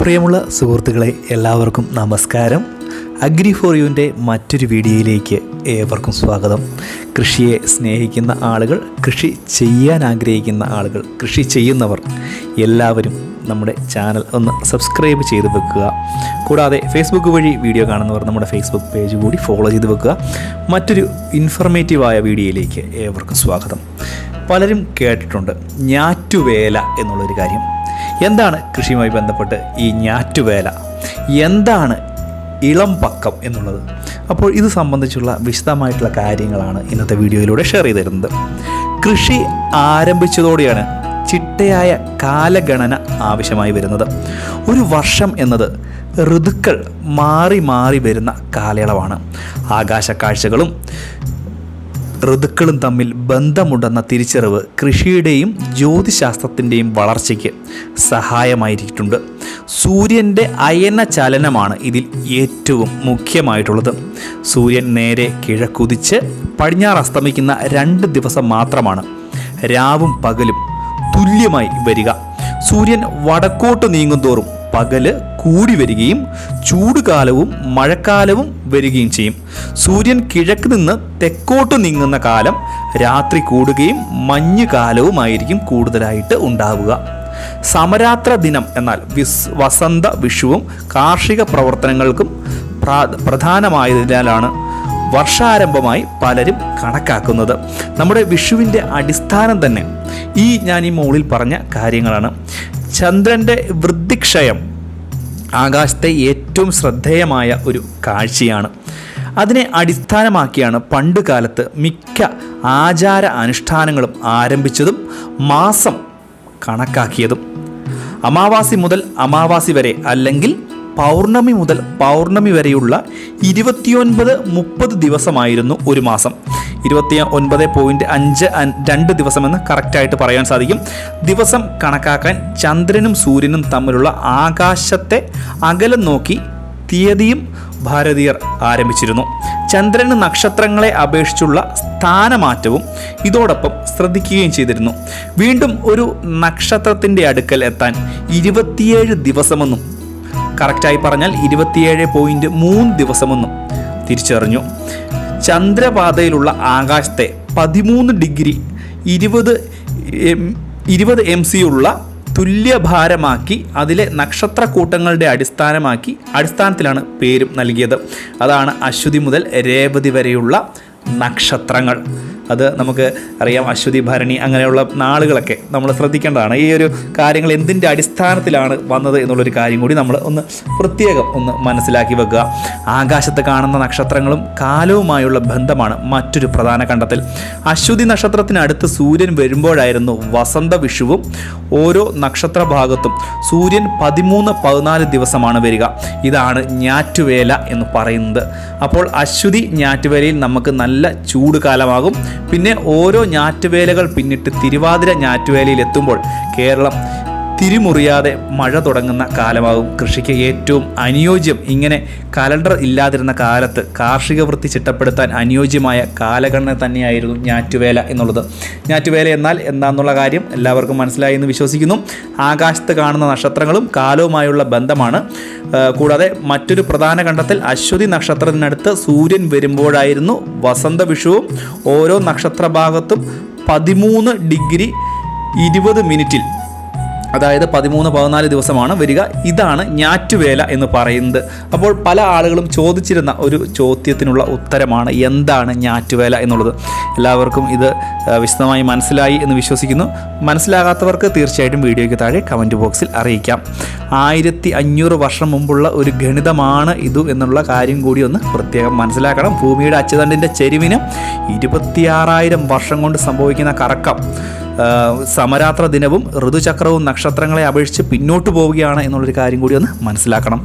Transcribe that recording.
പ്രിയമുള്ള സുഹൃത്തുക്കളെ എല്ലാവർക്കും നമസ്കാരം. അഗ്രി ഫോർ യുവിന്റെ മറ്റൊരു വീഡിയോയിലേക്ക് ഏവർക്കും സ്വാഗതം. കൃഷിയെ സ്നേഹിക്കുന്ന ആളുകൾ കൃഷി ചെയ്യാൻ ആഗ്രഹിക്കുന്ന ആളുകൾ കൃഷി ചെയ്യുന്നവർ എല്ലാവരും നമ്മുടെ ചാനൽ ഒന്ന് സബ്സ്ക്രൈബ് ചെയ്ത് വെക്കുക. കൂടാതെ ഫേസ്ബുക്ക് വഴി വീഡിയോ കാണുന്നവർ നമ്മുടെ ഫേസ്ബുക്ക് പേജ് കൂടി ഫോളോ ചെയ്ത് വെക്കുക. മറ്റൊരു ഇൻഫർമേറ്റീവായ വീഡിയോയിലേക്ക് ഏവർക്കും സ്വാഗതം. പലരും കേട്ടിട്ടുണ്ട് ഞാറ്റുവേല എന്നുള്ളൊരു കാര്യം. എന്താണ് കൃഷിയുമായി ബന്ധപ്പെട്ട് ഈ ഞാറ്റുവേല? എന്താണ് ഇളം പക്കം എന്നുള്ളത്? അപ്പോൾ ഇത് സംബന്ധിച്ചുള്ള വിശദമായിട്ടുള്ള കാര്യങ്ങളാണ് ഇന്നത്തെ വീഡിയോയിലൂടെ ഷെയർ ചെയ്ത് തരുന്നത് കൃഷി ആരംഭിച്ചതോടെയാണ് ചിട്ടയായ കാലഗണന ആവശ്യമായി വരുന്നത്. ഒരു വർഷം എന്നത് ഋതുക്കൾ മാറി മാറി വരുന്ന കാലയളവാണ്. ആകാശക്കാഴ്ചകളും ഋതുക്കളും തമ്മിൽ ബന്ധമുണ്ടെന്ന തിരിച്ചറിവ് കൃഷിയുടെയും ജ്യോതിശാസ്ത്രത്തിന്റെയും വളർച്ചയ്ക്ക് സഹായമായിരിക്കുന്നുണ്ട്. സൂര്യന്റെ അയന ചലനമാണ് ഇതിൽ ഏറ്റവും മുഖ്യമായിട്ടുള്ളത്. സൂര്യൻ നേരെ കിഴക്കുതിച്ച് പടിഞ്ഞാറ് അസ്തമിക്കുന്ന രണ്ട് ദിവസം മാത്രമാണ് രാവും പകലും തുല്യമായി വരിക. സൂര്യൻ വടക്കോട്ട് നീങ്ങുന്തോറും പകൽ കൂടി വരികയും ചൂടുകാലവും മഴക്കാലവും വരികയും ചെയ്യും. സൂര്യൻ കിഴക്ക് നിന്ന് തെക്കോട്ട് നീങ്ങുന്ന കാലം രാത്രി കൂടുകയും മഞ്ഞ് കാലവുമായിരിക്കും കൂടുതലായിട്ട് ഉണ്ടാവുക. സമരാത്ര ദിനം എന്നാൽ വിസ് വസന്ത വിഷുവും കാർഷിക പ്രവർത്തനങ്ങൾക്കും പ്രാ- പ്രധാനമായതിനാലാണ് വർഷാരംഭമായി പലരും കണക്കാക്കുന്നത്. നമ്മുടെ വിഷുവിന്റെ അടിസ്ഥാനം തന്നെ ഈ ഞാൻ ഈ മുകളിൽ പറഞ്ഞ കാര്യങ്ങളാണ്. ചന്ദ്രന്റെ വൃദ്ധിക്ഷയം ആകാശത്തെ ഏറ്റവും ശ്രദ്ധേയമായ ഒരു കാഴ്ചയാണ്. അതിനെ അടിസ്ഥാനമാക്കിയാണ് പണ്ട് കാലത്ത് മിക്ക ആചാര അനുഷ്ഠാനങ്ങളും ആരംഭിച്ചതും മാസം കണക്കാക്കിയതും. അമാവാസി മുതൽ അമാവാസി വരെ അല്ലെങ്കിൽ പൗർണമി മുതൽ പൗർണമി വരെയുള്ള ഇരുപത്തിയൊൻപത് മുപ്പത് ദിവസമായിരുന്നു ഒരു മാസം. ഇരുപത്തി ഒൻപത് പോയിന്റ് അഞ്ച് രണ്ട് ദിവസമെന്ന് കറക്റ്റായിട്ട് പറയാൻ സാധിക്കും. ദിവസം കണക്കാക്കാൻ ചന്ദ്രനും സൂര്യനും തമ്മിലുള്ള ആകാശത്തെ അകലം നോക്കി തീയതിയും ഭാരതീയർ ആരംഭിച്ചിരുന്നു. ചന്ദ്രന് നക്ഷത്രങ്ങളെ അപേക്ഷിച്ചുള്ള സ്ഥാനമാറ്റവും ഇതോടൊപ്പം ശ്രദ്ധിക്കുകയും ചെയ്തിരുന്നു. വീണ്ടും ഒരു നക്ഷത്രത്തിന്റെ അടുക്കൽ എത്താൻ ഇരുപത്തിയേഴ് ദിവസമെന്നും കറക്റ്റായി പറഞ്ഞാൽ ഇരുപത്തിയേഴ് പോയിന്റ് മൂന്ന് ദിവസമെന്നും തിരിച്ചറിഞ്ഞു. ചന്ദ്രപാതയിലുള്ള ആകാശത്തെ പതിമൂന്ന് ഡിഗ്രി ഇരുപത് ഇരുപത് എം സി ഉള്ള തുല്യഭാരമാക്കി അതിലെ നക്ഷത്രക്കൂട്ടങ്ങളുടെ അടിസ്ഥാനമാക്കി അടിസ്ഥാനത്തിലാണ് പേരും നൽകിയത്. അതാണ് അശ്വതി മുതൽ രേവതി വരെയുള്ള നക്ഷത്രങ്ങൾ. അത് നമുക്ക് അറിയാം അശ്വതി ഭരണി അങ്ങനെയുള്ള നാളുകളൊക്കെ നമ്മൾ ശ്രദ്ധിക്കേണ്ടതാണ്. ഈ ഒരു കാര്യങ്ങൾ എന്തിന്റെ അടിസ്ഥാനത്തിലാണ് വന്നത് എന്നുള്ളൊരു കാര്യം കൂടി നമ്മൾ ഒന്ന് പ്രത്യേകം ഒന്ന് മനസ്സിലാക്കി വെക്കുക. ആകാശത്ത് കാണുന്ന നക്ഷത്രങ്ങളും കാലവുമായുള്ള ബന്ധമാണ് മറ്റൊരു പ്രധാന കണ്ടെത്തൽ. അശ്വതി നക്ഷത്രത്തിനടുത്ത് സൂര്യൻ വരുമ്പോഴായിരുന്നു വസന്ത വിഷുവും ഓരോ നക്ഷത്ര ഭാഗത്തും സൂര്യൻ പതിമൂന്ന് പതിനാല് ദിവസമാണ് വരിക. ഇതാണ് ഞാറ്റുവേല എന്ന് പറയുന്നത്. അപ്പോൾ അശ്വതി ഞാറ്റുവേലയിൽ നമുക്ക് നല്ല ചൂട് കാലമാകും. പിന്നെ ഓരോ ഞാറ്റുവേലകൾ പിന്നിട്ട് തിരുവാതിര ഞാറ്റുവേലയിൽ എത്തുമ്പോൾ കേരളം തിരിമുറിയാതെ മഴ തുടങ്ങുന്ന കാലമാകും. കൃഷിക്ക് ഏറ്റവും അനുയോജ്യം ഇങ്ങനെ കലണ്ടർ ഇല്ലാതിരുന്ന കാലത്ത് കാർഷിക വൃത്തി ചിട്ടപ്പെടുത്താൻ അനുയോജ്യമായ കാലഗണന തന്നെയായിരുന്നു ഞാറ്റുവേല എന്നുള്ളത്. ഞാറ്റുവേല എന്നാൽ എന്താണെന്നുള്ള കാര്യം എല്ലാവർക്കും മനസ്സിലായി എന്ന് വിശ്വസിക്കുന്നു. ആകാശത്ത് കാണുന്ന നക്ഷത്രങ്ങളും കാലവുമായുള്ള ബന്ധമാണ്. കൂടാതെ മറ്റൊരു പ്രധാന കണ്ടെത്തൽ അശ്വതി നക്ഷത്രത്തിനടുത്ത് സൂര്യൻ വരുമ്പോഴായിരുന്നു വസന്ത വിഷുവും ഓരോ നക്ഷത്രഭാഗത്തും പതിമൂന്ന് ഡിഗ്രി ഇരുപത് മിനിറ്റിൽ അതായത് പതിമൂന്ന് പതിനാല് ദിവസമാണ് വരിക. ഇതാണ് ഞാറ്റുവേല എന്ന് പറയുന്നത്. അപ്പോൾ പല ആളുകളും ചോദിച്ചിരുന്ന ഒരു ചോദ്യത്തിനുള്ള ഉത്തരമാണ് എന്താണ് ഞാറ്റുവേല എന്നുള്ളത്. എല്ലാവർക്കും ഇത് വിശദമായി മനസ്സിലായി എന്ന് വിശ്വസിക്കുന്നു. മനസ്സിലാകാത്തവർക്ക് തീർച്ചയായിട്ടും വീഡിയോയ്ക്ക് താഴെ കമന്റ് ബോക്സിൽ അറിയിക്കാം. ആയിരത്തി അഞ്ഞൂറ് വർഷം മുമ്പുള്ള ഒരു ഗണിതമാണ് ഇത് എന്നുള്ള കാര്യം കൂടി ഒന്ന് പ്രത്യേകം മനസ്സിലാക്കണം. ഭൂമിയുടെ അച്ചുതണ്ടിന്റെ ചെരുവിന് ഇരുപത്തിയാറായിരം വർഷം കൊണ്ട് സംഭവിക്കുന്ന കറക്കം. സമരാത്ര ദിനവും ഋതുചക്രവും നക്ഷത്രങ്ങളെ അപേക്ഷിച്ച് പിന്നോട്ട് പോവുകയാണ് എന്നുള്ളൊരു കാര്യം കൂടി ഒന്ന് മനസ്സിലാക്കണം.